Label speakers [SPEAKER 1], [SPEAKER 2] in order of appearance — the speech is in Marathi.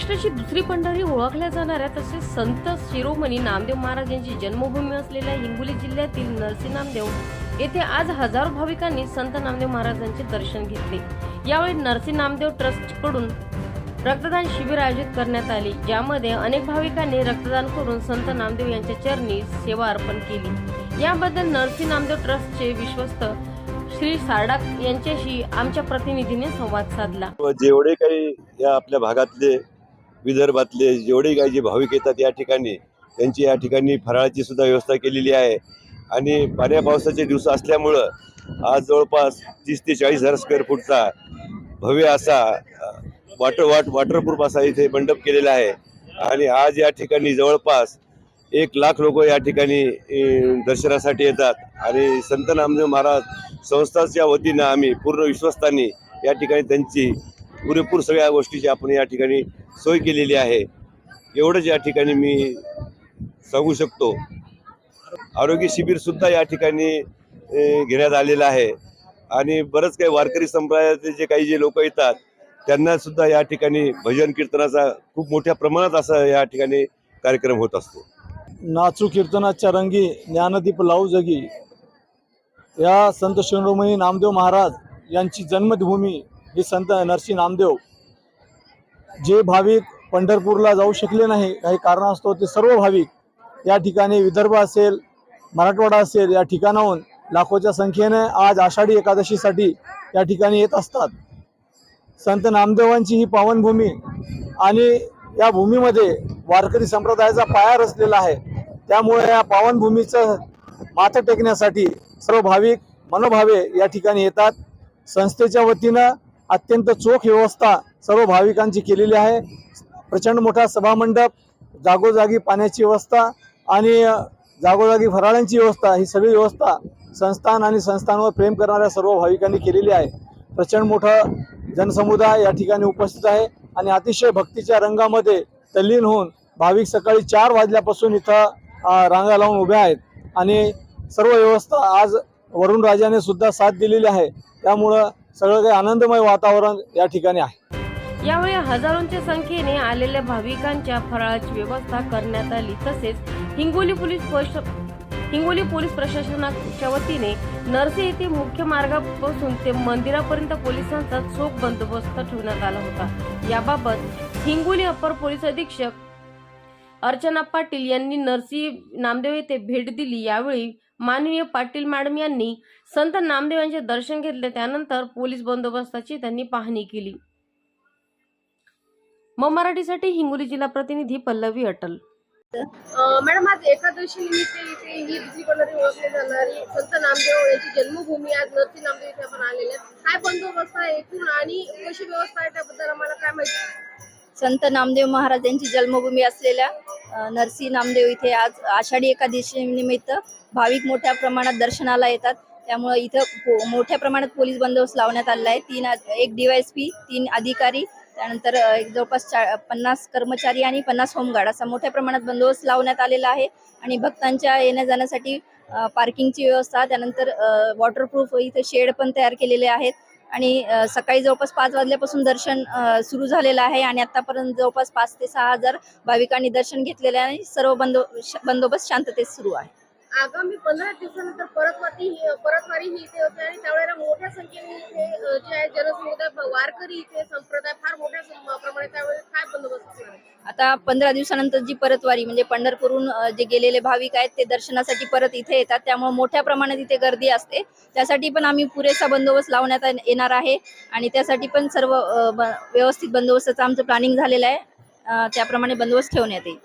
[SPEAKER 1] महाराष्ट्राची दुसरी पंढरी ओळखल्या जाणाऱ्या तसेच संत शिरोमणी नामदेव महाराज यांची जन्मभूमी असलेल्या हिंगोली जिल्ह्यातील नरसी नामदेव येथे आज हजारो भाविकांनी संत नामदेव महाराजांचे दर्शन घेतले. यावेळी नरसी नामदेव ट्रस्टकडून रक्तदान शिबिर आयोजित करण्यात आले ज्यामध्ये अनेक भाविकांनी रक्तदान करून संत नामदेव यांच्या चरणी सेवा अर्पण केली. याबद्दल नरसी नामदेव ट्रस्टचे विश्वस्त श्री सारडाक यांच्याशी आमच्या प्रतिनिधीने संवाद साधला.
[SPEAKER 2] जेवढे काही या आपल्या भागातले विदर्भातले जेवढे काही जे भाविक येतात या ठिकाणी त्यांची या ठिकाणी फराळाची सुद्धा व्यवस्था केलेली आहे. आणि पाण्या पावसाचे दिवस असल्यामुळं आज जवळपास तीस ते चाळीस हजार स्क्वेअर फूटचा भव्य असा वॉटर वाट वॉटरप्रूफ असा इथे मंडप केलेला आहे. आणि आज या ठिकाणी जवळपास एक लाख लोक या ठिकाणी दर्शनासाठी येतात. आणि संत नामदेव महाराज संस्थाच्या वतीनं आम्ही पूर्ण विश्वस्तांनी या ठिकाणी त्यांची पुरेपूर सगळ्या गोष्टीची आपण या ठिकाणी सोय केलेली आहे. एवढंच या ठिकाणी मी सांगू शकतो. आरोग्य शिबिरसुद्धा या ठिकाणी घेण्यात आलेलं आहे. आणि बरंच काही वारकरी संप्रदायाचे जे काही जे लोक येतात त्यांना सुद्धा या ठिकाणी भजन कीर्तनाचा खूप मोठ्या प्रमाणात असा या ठिकाणी कार्यक्रम होत असतो.
[SPEAKER 3] नाचू कीर्तनाच्या रंगी ज्ञानदीप लावू जगी या संत शिरोमणी नामदेव महाराज यांची जन्मभूमी ही संत नरसी नामदेव जे भाविक पंढरपूरला जाऊ शकले नाही काही कारणास्तव ते सर्व भाविक या ठिकाणी विदर्भ असेल मराठवाडा असेल या ठिकाणाहून लाखोच्या संख्येने आज आषाढी एकादशीसाठी या ठिकाणी येत असतात. संत नामदेवांची ही पावनभूमी आणि या भूमीमध्ये वारकरी संप्रदायाचा पाया रचलेला आहे. त्यामुळे या पावनभूमीचं माथं टेकण्यासाठी सर्व भाविक मनोभावे या ठिकाणी येतात. संस्थेच्या वतीनं अत्यंत चोख व्यवस्था सर्व भाविकांची केलेली आहे. प्रचंड मोठा सभामंडप जागोजागी पाण्याची व्यवस्था आणि जागोजागी फराळांची व्यवस्था ही सगळी व्यवस्था संस्थान आणि संस्थांवर प्रेम करणाऱ्या सर्व भाविकांनी केलेली आहे. प्रचंड मोठा जनसमुदाय या ठिकाणी उपस्थित आहे आणि अतिशय भक्तीच्या रंगामध्ये तल्लीन होऊन भाविक सकाळी चार वाजल्यापासून इथं रांगा लावून उभ्या आहेत आणि सर्व व्यवस्था आज वरुणराजाने सुद्धा साथ दिलेली आहे. त्यामुळं सगळं काही आनंदमय वातावरण या ठिकाणी आहे.
[SPEAKER 1] यावेळी हजारोंच्या संख्येने आलेल्या भाविकांच्या फराळाची व्यवस्था करण्यात आली. तसेच हिंगोली पोलीस हिंगोली पोलीस प्रशासनाच्या वतीने नरसे येथे मुख्य मार्गापासून ते मंदिरापर्यंत पोलिसांचा चोख बंदोबस्त ठेवण्यात आला होता. याबाबत हिंगोली अपर पोलीस अधीक्षक अर्चना पाटील यांनी नरसी नामदेव येथे भेट दिली. यावेळी माननीय पाटील मॅडम यांनी संत नामदेव यांचे दर्शन घेतले. त्यानंतर पोलीस बंदोबस्ताची त्यांनी पाहणी केली. मग मराठीसाठी हिंगोली जिल्हा प्रतिनिधी पल्लवी अटल.
[SPEAKER 4] मॅडम आज एकादशी निमित्त इथे ही दुसरी पंढरी ओळखली जाणारी संत नामदेव यांची जन्मभूमी आज नरसी नामदेव इथे आपण आलेले आहेत. काय बंदोबस्त आहे एकूण आणि कशी व्यवस्था आहे त्याबद्दल आम्हाला काय माहिती?
[SPEAKER 5] संत नामदेव महाराज यांची जन्मभूमी असलेल्या नरसी नामदेव इथे आज आषाढी एकादशी निमित्त भाविक मोठ्या प्रमाणात दर्शनाला येतात. त्यामुळे इथं मोठ्या प्रमाणात पोलीस बंदोबस्त लावण्यात आलेला आहे. तीन एक डीवायएसपी तीन अधिकारी त्यानंतर एक जवळपास चा पन्नास कर्मचारी आणि पन्नास होमगार्ड असा मोठ्या प्रमाणात बंदोबस्त लावण्यात आलेला आहे आणि भक्तांच्या येण्या जाण्यासाठी पार्किंगची व्यवस्था त्यानंतर वॉटरप्रूफ इथे शेड पण तयार केलेले आहेत आणि सकाळी जवळपास पाच वाजल्यापासून दर्शन सुरू झालेलं आहे आणि आतापर्यंत जवळपास पाच ते सहा हजार भाविकांनी दर्शन घेतलेले आहे सर्व बंदो श- बंदोबस्त शांततेत सुरू आहे.
[SPEAKER 4] आगामी पंधरा दिवसानंतर परतवारी परतवारी ही इथे होते आणि त्यावेळेला मोठ्या संख्येने इथे जे आहे जनसमुदाय वारकरी इथे संप्रदाय फार मोठ्या सं- प्रमाणात त्यावेळेस काय बंदोबस्त
[SPEAKER 5] आता पंधरा दिवसानंतर जी परतवारी म्हणजे पंढरपूरहून जे गेलेले भाविक आहेत ते दर्शनासाठी परत इथे येतात. त्यामुळे मोठ्या प्रमाणात इथे गर्दी असते. त्यासाठी पण आम्ही पुरेसा बंदोबस्त लावण्यात येणार आहे. आणि त्यासाठी पण सर्व व्यवस्थित बंदोबस्ताचं आमचं प्लॅनिंग झालेलं आहे. त्याप्रमाणे बंदोबस्त ठेवण्यात येईल.